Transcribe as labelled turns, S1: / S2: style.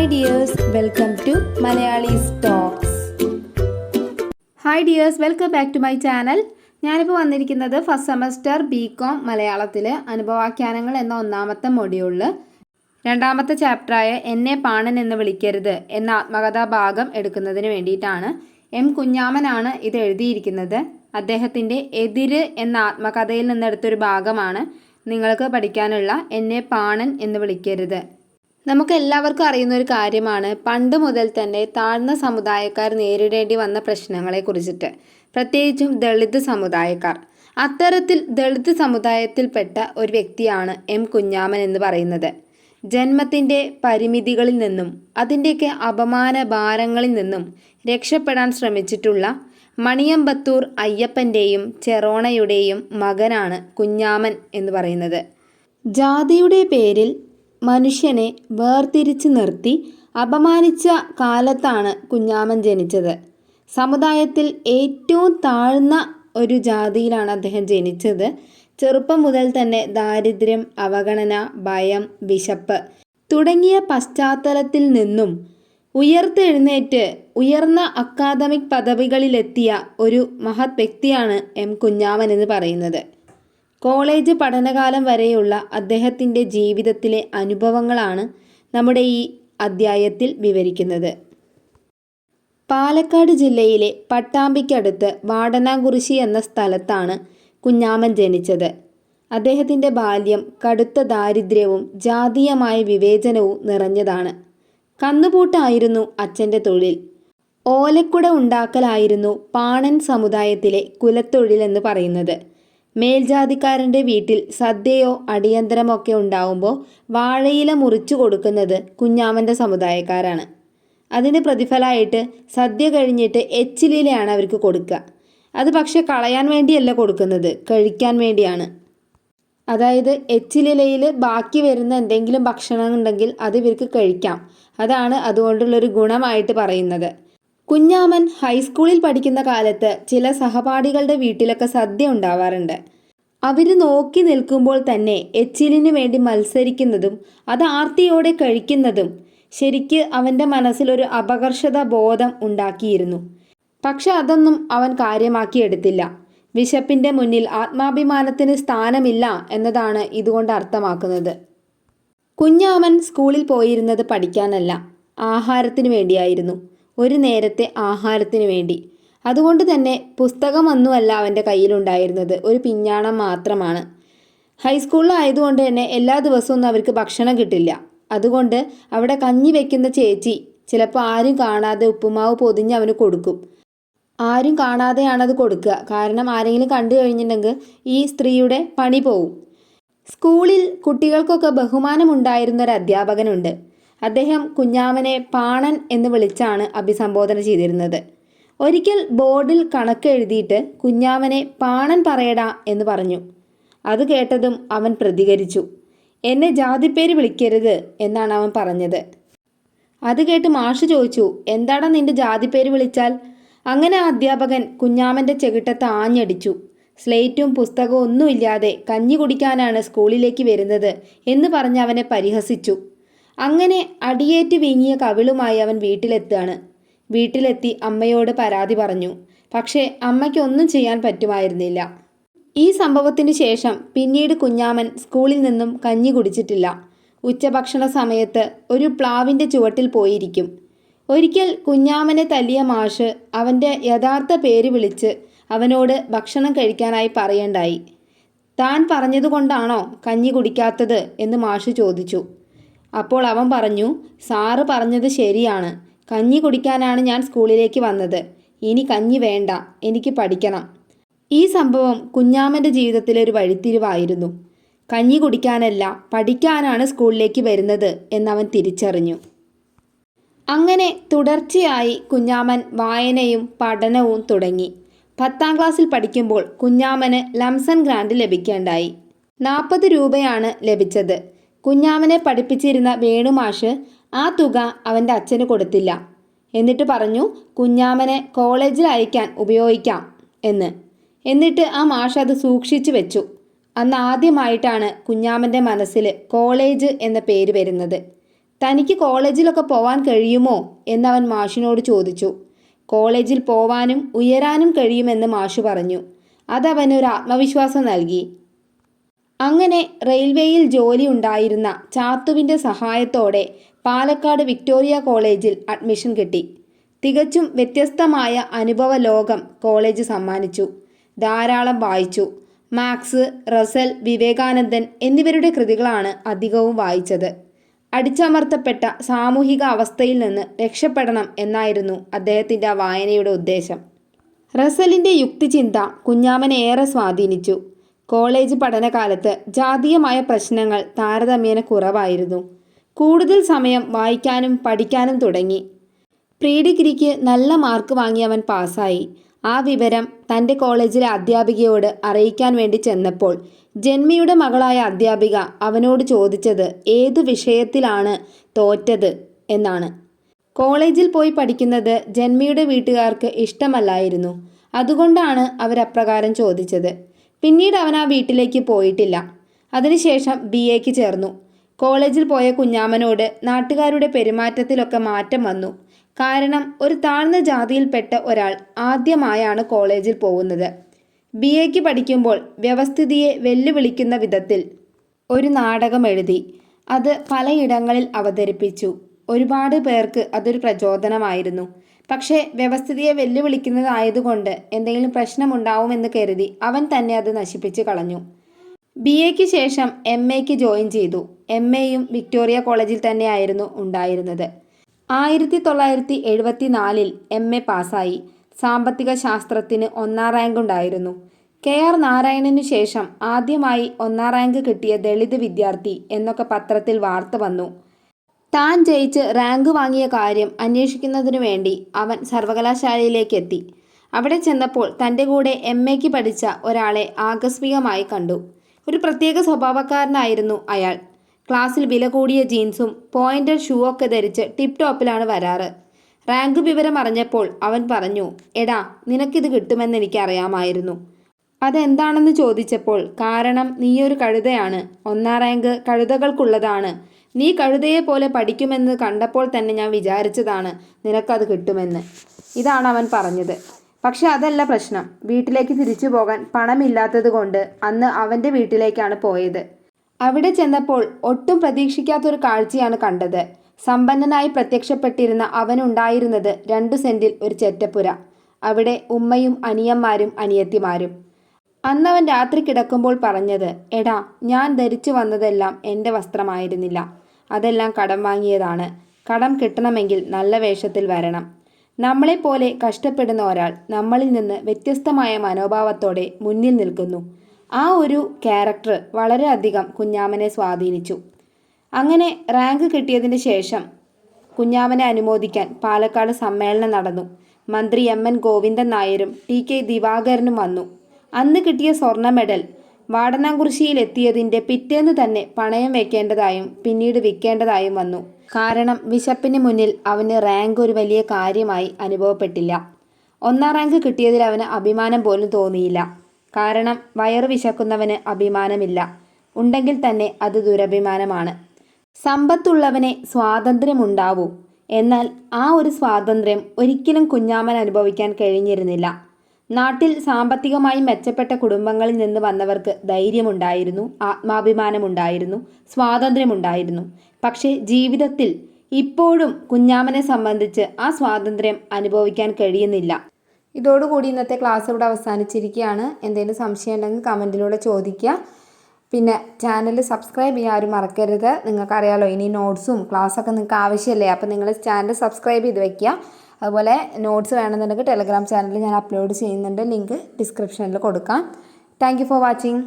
S1: Hi dears welcome to Malayalees stocks hi dears welcome back to my channel ഞാനിപ്പോൾ വന്നിരിക്കുന്നത് first semester B com മലയാളത്തിൽ അനുഭവാഖ്യാനങ്ങൾ എന്ന ഒന്നാമത്തെ മൊഡ്യൂളിൽ രണ്ടാമത്തെ ചാപ്റ്ററായ എന്നെ പാണൻ എന്ന് വിളിക്കരുത് എന്ന ആത്മകഥാ ഭാഗം എടുക്കുന്നതിന് വേണ്ടിയിട്ടാണ് എം കുഞ്ഞാമനാണ് ഇത് എഴുതിയിരിക്കുന്നത്. അദ്ദേഹത്തിന്റെ എതിര് എന്ന ആത്മകഥയിൽ നിന്നെടുത്തൊരു ഭാഗമാണ് നിങ്ങൾക്ക് പഠിക്കാനുള്ള എന്നെ പാണൻ എന്ന് വിളിക്കരുത്. നമുക്ക് എല്ലാവർക്കും അറിയുന്ന ഒരു കാര്യമാണ് പണ്ട് മുതൽ തന്നെ താഴ്ന്ന സമുദായക്കാർ നേരിടേണ്ടി വന്ന പ്രശ്നങ്ങളെ കുറിച്ചിട്ട് പ്രത്യേകിച്ചും ദളിത് സമുദായക്കാർ. അത്തരത്തിൽ ദളിത് സമുദായത്തിൽപ്പെട്ട ഒരു വ്യക്തിയാണ് എം കുഞ്ഞാമൻ എന്ന് പറയുന്നത്. ജന്മത്തിന്റെ പരിമിതികളിൽ നിന്നും അതിന്റെയൊക്കെ അപമാന ഭാരങ്ങളിൽ നിന്നും രക്ഷപ്പെടാൻ ശ്രമിച്ചിട്ടുള്ള മണിയമ്പത്തൂർ അയ്യപ്പന്റെയും ചെറോണയുടെയും മകനാണ് കുഞ്ഞാമൻ എന്ന് പറയുന്നത്. ജാതിയുടെ പേരിൽ മനുഷ്യനെ വേർതിരിച്ച് നിർത്തി അപമാനിച്ച കാലത്താണ് കുഞ്ഞാമൻ ജനിച്ചത്. സമുദായത്തിൽ ഏറ്റവും താഴ്ന്ന ഒരു ജാതിയിലാണ് അദ്ദേഹം ജനിച്ചത്. ചെറുപ്പം മുതൽ തന്നെ ദാരിദ്ര്യം അവഗണന ഭയം വിശപ്പ് തുടങ്ങിയ പശ്ചാത്തലത്തിൽ നിന്നും ഉയർത്തെഴുന്നേറ്റ് ഉയർന്ന അക്കാദമിക് പദവികളിലെത്തിയ ഒരു മഹത് വ്യക്തിയാണ് എം കുഞ്ഞാമൻ എന്ന് പറയുന്നത്. കോളേജ് പഠനകാലം വരെയുള്ള അദ്ദേഹത്തിന്റെ ജീവിതത്തിലെ അനുഭവങ്ങളാണ് നമ്മുടെ ഈ അദ്ധ്യായത്തിൽ വിവരിക്കുന്നത്. പാലക്കാട് ജില്ലയിലെ പട്ടാമ്പിക്കടുത്ത് വാടനാകുറിശി എന്ന സ്ഥലത്താണ് കുഞ്ഞാമൻ ജനിച്ചത്. അദ്ദേഹത്തിന്റെ ബാല്യം കടുത്ത ദാരിദ്ര്യവും ജാതീയമായ വിവേചനവും നിറഞ്ഞതാണ്. കന്നുപൂട്ടായിരുന്നു അച്ഛന്റെ തൊഴിൽ. ഓലക്കുട ഉണ്ടാക്കലായിരുന്നു പാണൻ സമുദായത്തിലെ കുലത്തൊഴിലെന്ന് പറയുന്നത്. മേൽജാതിക്കാരന്റെ വീട്ടിൽ സദ്യയോ അടിയന്തരമൊക്കെ ഉണ്ടാവുമ്പോൾ വാഴയില മുറിച്ചു കൊടുക്കുന്നത് കുഞ്ഞാമന്റെ സമുദായക്കാരാണ്. അതിന് പ്രതിഫലമായിട്ട് സദ്യ കഴിഞ്ഞിട്ട് എച്ചിലയിലാണ് അവർക്ക് കൊടുക്കുക. അത് പക്ഷെ കളയാൻ വേണ്ടിയല്ല കൊടുക്കുന്നത് കഴിക്കാൻ വേണ്ടിയാണ്. അതായത് എച്ചിലിലയിൽ ബാക്കി വരുന്ന എന്തെങ്കിലും ഭക്ഷണം ഉണ്ടെങ്കിൽ അത് ഇവർക്ക് കഴിക്കാം. അതാണ് അതുകൊണ്ടുള്ളൊരു ഗുണമായിട്ട് പറയുന്നത്. കുഞ്ഞാമൻ ഹൈസ്കൂളിൽ പഠിക്കുന്ന കാലത്ത് ചില സഹപാഠികളുടെ വീട്ടിലൊക്കെ സദ്യ ഉണ്ടാവാറുണ്ട്. അവർ നോക്കി നിൽക്കുമ്പോൾ തന്നെ എച്ചിലിന് വേണ്ടി മത്സരിക്കുന്നതും അത് ആർത്തിയോടെ കഴിക്കുന്നതും ശരിക്ക് അവന്റെ മനസ്സിലൊരു അപകർഷത ബോധം ഉണ്ടാക്കിയിരുന്നു. പക്ഷെ അതൊന്നും അവൻ കാര്യമാക്കിയെടുത്തില്ല വിശപ്പിന്റെ മുന്നിൽ ആത്മാഭിമാനത്തിന് സ്ഥാനമില്ല എന്നതാണ് ഇതുകൊണ്ട് അർത്ഥമാക്കുന്നത്. കുഞ്ഞാമൻ സ്കൂളിൽ പോയിരുന്നത് പഠിക്കാനല്ല ആഹാരത്തിന് വേണ്ടിയായിരുന്നു. ഒരു നേരത്തെ ആഹാരത്തിന് വേണ്ടി. അതുകൊണ്ട് തന്നെ പുസ്തകമൊന്നുമല്ല അവന്റെ കയ്യിലുണ്ടായിരുന്നത്. ഒരു പിഞ്ഞാണം മാത്രമാണ്. ഹൈസ്കൂളിലായതുകൊണ്ട് തന്നെ എല്ലാ ദിവസവും അവർക്ക് ഭക്ഷണം കിട്ടില്ല. അതുകൊണ്ട് അവിടെ കഞ്ഞി വെക്കുന്ന ചേച്ചി ചിലപ്പോൾ ആരും കാണാതെ ഉപ്പുമാവ് പൊതിഞ്ഞ് അവന് കൊടുക്കും. ആരും കാണാതെയാണ് അത് കൊടുക്കുക. കാരണം ആരെങ്കിലും കണ്ടു കഴിഞ്ഞിട്ടുണ്ടെങ്കിൽ ഈ സ്ത്രീയുടെ പണി പോവും. സ്കൂളിൽ കുട്ടികൾക്കൊക്കെ ബഹുമാനമുണ്ടായിരുന്ന ഒരു അധ്യാപകനുണ്ട്. അദ്ദേഹം കുഞ്ഞാമനെ പാണൻ എന്ന് വിളിച്ചാണ് അഭിസംബോധന ചെയ്തിരുന്നത്. ഒരിക്കൽ ബോർഡിൽ കണക്ക് എഴുതിയിട്ട് കുഞ്ഞാമനെ പാണൻ പറയടാ എന്ന് പറഞ്ഞു. അത് കേട്ടതും അവൻ പ്രതികരിച്ചു. എന്നെ ജാതിപ്പേര് വിളിക്കരുത് എന്നാണ് അവൻ പറഞ്ഞത്. അത് കേട്ട് മാഷ് ചോദിച്ചു എന്താടാ നിന്റെ ജാതിപ്പേര് വിളിച്ചാൽ? അങ്ങനെ അധ്യാപകൻ കുഞ്ഞാമന്റെ ചെകിട്ടത്ത് ആഞ്ഞടിച്ചു. സ്ലേറ്റും പുസ്തകവും ഒന്നുമില്ലാതെ കഞ്ഞി കുടിക്കാനാണ് സ്കൂളിലേക്ക് വരുന്നത് എന്ന് പറഞ്ഞ് അവനെ പരിഹസിച്ചു. അങ്ങനെ അടിയേറ്റ് വീങ്ങിയ കവിളുമായി അവൻ വീട്ടിലെത്തുകയാണ്. വീട്ടിലെത്തി അമ്മയോട് പരാതി പറഞ്ഞു. പക്ഷേ അമ്മയ്ക്കൊന്നും ചെയ്യാൻ പറ്റുമായിരുന്നില്ല. ഈ സംഭവത്തിന് ശേഷം പിന്നീട് കുഞ്ഞാമൻ സ്കൂളിൽ നിന്നും കഞ്ഞി കുടിച്ചിട്ടില്ല. ഉച്ചഭക്ഷണ സമയത്ത് ഒരു പ്ലാവിന്റെ ചുവട്ടിൽ പോയിരിക്കും. ഒരിക്കൽ കുഞ്ഞാമനെ തല്ലിയ മാഷ് അവന്റെ യഥാർത്ഥ പേര് വിളിച്ച് അവനോട് ഭക്ഷണം കഴിക്കാനായി പറയണ്ടായി. താൻ പറഞ്ഞതുകൊണ്ടാണോ കഞ്ഞി കുടിക്കാത്തത് എന്ന് മാഷ് ചോദിച്ചു. അപ്പോൾ അവൻ പറഞ്ഞു സാറ് പറഞ്ഞത് ശരിയാണ്. കഞ്ഞി കുടിക്കാനാണ് ഞാൻ സ്കൂളിലേക്ക് വന്നത്. ഇനി കഞ്ഞി വേണ്ട. എനിക്ക് പഠിക്കണം. ഈ സംഭവം കുഞ്ഞാമന്റെ ജീവിതത്തിലെ ഒരു വഴിത്തിരിവായിരുന്നു. കഞ്ഞി കുടിക്കാനല്ല പഠിക്കാനാണ് സ്കൂളിലേക്ക് വരുന്നത് എന്നവൻ തിരിച്ചറിഞ്ഞു. അങ്ങനെ തുടർച്ചയായി കുഞ്ഞാമൻ വായനയും പഠനവും തുടങ്ങി. പത്താം ക്ലാസ്സിൽ പഠിക്കുമ്പോൾ കുഞ്ഞാമന് ലംസൺ ഗ്രാൻഡ് ലഭിക്കേണ്ടായി. നാൽപ്പത് രൂപയാണ് ലഭിച്ചത്. കുഞ്ഞാമനെ പഠിപ്പിച്ചിരുന്ന വേണുമാഷ് ആ തുക അവന്റെ അച്ഛന് കൊടുത്തില്ല. എന്നിട്ട് പറഞ്ഞു കുഞ്ഞാമനെ കോളേജിൽ അയക്കാൻ ഉപയോഗിക്കാം എന്ന്. എന്നിട്ട് ആ മാഷ് അത് സൂക്ഷിച്ചു വെച്ചു. അന്ന് ആദ്യമായിട്ടാണ് കുഞ്ഞാമന്റെ മനസ്സിൽ കോളേജ് എന്ന പേര് വരുന്നത്. തനിക്ക് കോളേജിലൊക്കെ പോവാൻ കഴിയുമോ? എന്നവൻ മാഷിനോട് ചോദിച്ചു. കോളേജിൽ പോവാനും ഉയരാനും കഴിയുമെന്ന് മാഷു പറഞ്ഞു. അതവനൊരു ആത്മവിശ്വാസം നൽകി. അങ്ങനെ റെയിൽവേയിൽ ജോലി ഉണ്ടായിരുന്ന ചാത്തുവിന്റെ സഹായത്തോടെ പാലക്കാട് വിക്ടോറിയ കോളേജിൽ അഡ്മിഷൻ കിട്ടി. തികച്ചും വ്യത്യസ്തമായ അനുഭവ ലോകം കോളേജ് സമ്മാനിച്ചു. ധാരാളം വായിച്ചു. മാക്സ് റസൽ വിവേകാനന്ദൻ എന്നിവരുടെ കൃതികളാണ് അധികവും വായിച്ചത്. അടിച്ചമർത്തപ്പെട്ട സാമൂഹിക അവസ്ഥയിൽ നിന്ന് രക്ഷപ്പെടണം എന്നായിരുന്നു അദ്ദേഹത്തിന്റെ വായനയുടെ ഉദ്ദേശം. റസലിന്റെ യുക്തിചിന്ത കുഞ്ഞാമനെ ഏറെ സ്വാധീനിച്ചു. കോളേജ് പഠനകാലത്ത് ജാതീയമായ പ്രശ്നങ്ങൾ താരതമ്യേന കുറവായിരുന്നു. കൂടുതൽ സമയം വായിക്കാനും പഠിക്കാനും തുടങ്ങി. പ്രീ ഡിഗ്രിക്ക് നല്ല മാർക്ക് വാങ്ങി അവൻ പാസ്സായി. ആ വിവരം തന്റെ കോളേജിലെ അധ്യാപികയോട് അറിയിക്കാൻ വേണ്ടി ചെന്നപ്പോൾ ജന്മിയുടെ മകളായ അധ്യാപിക അവനോട് ചോദിച്ചത് ഏതു വിഷയത്തിലാണ് തോറ്റത് എന്നാണ്. കോളേജിൽ പോയി പഠിക്കുന്നത് ജന്മിയുടെ വീട്ടുകാർക്ക് ഇഷ്ടമല്ലായിരുന്നു. അതുകൊണ്ടാണ് അവരപ്രകാരം ചോദിച്ചത്. പിന്നീട് അവൻ ആ വീട്ടിലേക്ക് പോയിട്ടില്ല. അതിനുശേഷം ബി എക്ക് ചേർന്നു. കോളേജിൽ പോയ കുഞ്ഞാമനോട് നാട്ടുകാരുടെ പെരുമാറ്റത്തിലൊക്കെ മാറ്റം വന്നു. കാരണം ഒരു താഴ്ന്ന ജാതിയിൽപ്പെട്ട ഒരാൾ ആദ്യമായാണ് കോളേജിൽ പോകുന്നത്. ബി എക്ക് പഠിക്കുമ്പോൾ വ്യവസ്ഥിതിയെ വെല്ലുവിളിക്കുന്ന വിധത്തിൽ ഒരു നാടകം എഴുതി. അത് പലയിടങ്ങളിൽ അവതരിപ്പിച്ചു. ഒരുപാട് പേർക്ക് അതൊരു പ്രചോദനമായിരുന്നു. പക്ഷേ വ്യവസ്ഥിതിയെ വെല്ലുവിളിക്കുന്നതായതുകൊണ്ട് എന്തെങ്കിലും പ്രശ്നമുണ്ടാവുമെന്ന് കരുതി അവൻ തന്നെ അത് നശിപ്പിച്ചു കളഞ്ഞു. ബി എക്ക് ശേഷം എം എക്ക് ജോയിൻ ചെയ്തു. എം എയും വിക്ടോറിയ കോളേജിൽ തന്നെയായിരുന്നു ഉണ്ടായിരുന്നത്. ആയിരത്തി തൊള്ളായിരത്തി എഴുപത്തി നാലിൽ എം എ പാസ്സായി. സാമ്പത്തിക ശാസ്ത്രത്തിന് ഒന്നാം റാങ്ക് ഉണ്ടായിരുന്നു. കെ ആർ നാരായണനു ശേഷം ആദ്യമായി ഒന്നാം റാങ്ക് കിട്ടിയ ദളിത് വിദ്യാർത്ഥി എന്നൊക്കെ പത്രത്തിൽ വാർത്ത വന്നു. താൻ ജയിച്ച് റാങ്ക് വാങ്ങിയ കാര്യം അന്വേഷിക്കുന്നതിനു വേണ്ടി അവൻ സർവകലാശാലയിലേക്ക് എത്തി അവിടെ ചെന്നപ്പോൾ തന്റെ കൂടെ എം എക്ക് പഠിച്ച ഒരാളെ ആകസ്മികമായി കണ്ടു. ഒരു പ്രത്യേക സ്വഭാവക്കാരനായിരുന്നു അയാൾ. ക്ലാസ്സിൽ വില കൂടിയ ജീൻസും പോയിന്റഡ് ഷൂ ഒക്കെ ധരിച്ച് ടിപ് ടോപ്പിലാണ് വരാറ്. റാങ്ക് വിവരം അറിഞ്ഞപ്പോൾ അവൻ പറഞ്ഞു എടാ നിനക്കിത് കിട്ടുമെന്ന് എനിക്കറിയാമായിരുന്നു. അതെന്താണെന്ന് ചോദിച്ചപ്പോൾ കാരണം നീയൊരു കഴുതയാണ്. ഒന്നാം റാങ്ക് കഴുതകൾക്കുള്ളതാണ്. നീ കഴുതയെ പോലെ പഠിക്കുമെന്ന് കണ്ടപ്പോൾ തന്നെ ഞാൻ വിചാരിച്ചതാണ് നിനക്കത് കിട്ടുമെന്ന്. ഇതാണ് അവൻ പറഞ്ഞത്. പക്ഷെ അതല്ല പ്രശ്നം. വീട്ടിലേക്ക് തിരിച്ചു പോകാൻ പണമില്ലാത്തത് കൊണ്ട് അന്ന് അവന്റെ വീട്ടിലേക്കാണ് പോയത്. അവിടെ ചെന്നപ്പോൾ ഒട്ടും പ്രതീക്ഷിക്കാത്തൊരു കാഴ്ചയാണ് കണ്ടത്. സമ്പന്നനായി പ്രത്യക്ഷപ്പെട്ടിരുന്ന അവനുണ്ടായിരുന്നത് രണ്ടു സെന്റിൽ ഒരു ചെറ്റപ്പുര. അവിടെ ഉമ്മയും അനിയന്മാരും അനിയത്തിമാരും. അന്നവൻ രാത്രി കിടക്കുമ്പോൾ പറഞ്ഞത് എടാ ഞാൻ ധരിച്ചു വന്നതെല്ലാം എന്റെ വസ്ത്രമായിരുന്നില്ല. അതെല്ലാം കടം വാങ്ങിയതാണ്. കടം കിട്ടണമെങ്കിൽ നല്ല വേഷത്തിൽ വരണം. നമ്മളെപ്പോലെ കഷ്ടപ്പെടുന്ന ഒരാൾ നമ്മളിൽ നിന്ന് വ്യത്യസ്തമായ മനോഭാവത്തോടെ മുന്നിൽ നിൽക്കുന്നു. ആ ഒരു ക്യാരക്ടർ വളരെയധികം കുഞ്ഞാമനെ സ്വാധീനിച്ചു. അങ്ങനെ റാങ്ക് കിട്ടിയതിന് ശേഷം കുഞ്ഞാമനെ അനുമോദിക്കാൻ പാലക്കാട് സമ്മേളനം നടന്നു. മന്ത്രി എം. എൻ. ഗോവിന്ദൻ നായരും ടി. കെ. ദിവാകരനും വന്നു. അന്ന് കിട്ടിയ സ്വർണ മെഡൽ വാടനാംകുറിശിയിൽ എത്തിയതിന്റെ പിറ്റേന്ന് തന്നെ പണയം വെക്കേണ്ടതായും പിന്നീട് വിൽക്കേണ്ടതായും വന്നു. കാരണം വിശപ്പിന് മുന്നിൽ അവന് റാങ്ക് ഒരു വലിയ കാര്യമായി അനുഭവപ്പെട്ടില്ല. ഒന്നാം റാങ്ക് കിട്ടിയതിൽ അവന് അഭിമാനം പോലും തോന്നിയില്ല. കാരണം വയറ് വിശക്കുന്നവന് അഭിമാനമില്ല. ഉണ്ടെങ്കിൽ തന്നെ അത് ദുരഭിമാനമാണ്. സമ്പത്തുള്ളവനെ സ്വാതന്ത്ര്യമുണ്ടാവൂ. എന്നാൽ ആ ഒരു സ്വാതന്ത്ര്യം ഒരിക്കലും കുഞ്ഞാമൻ അനുഭവിക്കാൻ കഴിഞ്ഞിരുന്നില്ല. നാട്ടിൽ സാമ്പത്തികമായി മെച്ചപ്പെട്ട കുടുംബങ്ങളിൽ നിന്ന് വന്നവർക്ക് ധൈര്യമുണ്ടായിരുന്നു ആത്മാഭിമാനമുണ്ടായിരുന്നു സ്വാതന്ത്ര്യമുണ്ടായിരുന്നു. പക്ഷേ ജീവിതത്തിൽ ഇപ്പോഴും കുഞ്ഞാമനെ സംബന്ധിച്ച് ആ സ്വാതന്ത്ര്യം അനുഭവിക്കാൻ കഴിയുന്നില്ല. ഇതോടുകൂടി ഇന്നത്തെ ക്ലാസ് ഇവിടെ അവസാനിച്ചിരിക്കുകയാണ്. എന്തെങ്കിലും സംശയം ഉണ്ടെങ്കിൽ കമന്റിലൂടെ ചോദിക്കുക. പിന്നെ ചാനൽ സബ്സ്ക്രൈബ് ചെയ്യാൻ ആരും മറക്കരുത്. നിങ്ങൾക്കറിയാലോ ഇനി നോട്ട്സും ക്ലാസ്സൊക്കെ നിങ്ങൾക്ക് ആവശ്യമല്ലേ? അപ്പോൾ നിങ്ങൾ ചാനൽ സബ്സ്ക്രൈബ് ചെയ്ത് വെക്കുക അതുപോലെ നോട്ട്സ് വേണമെന്നുണ്ടെങ്കിൽ ടെലഗ്രാം ചാനലിൽ ഞാൻ അപ്ലോഡ് ചെയ്യുന്നുണ്ട്. ലിങ്ക് ഡിസ്ക്രിപ്ഷനിൽ കൊടുക്കാം. Thank for watching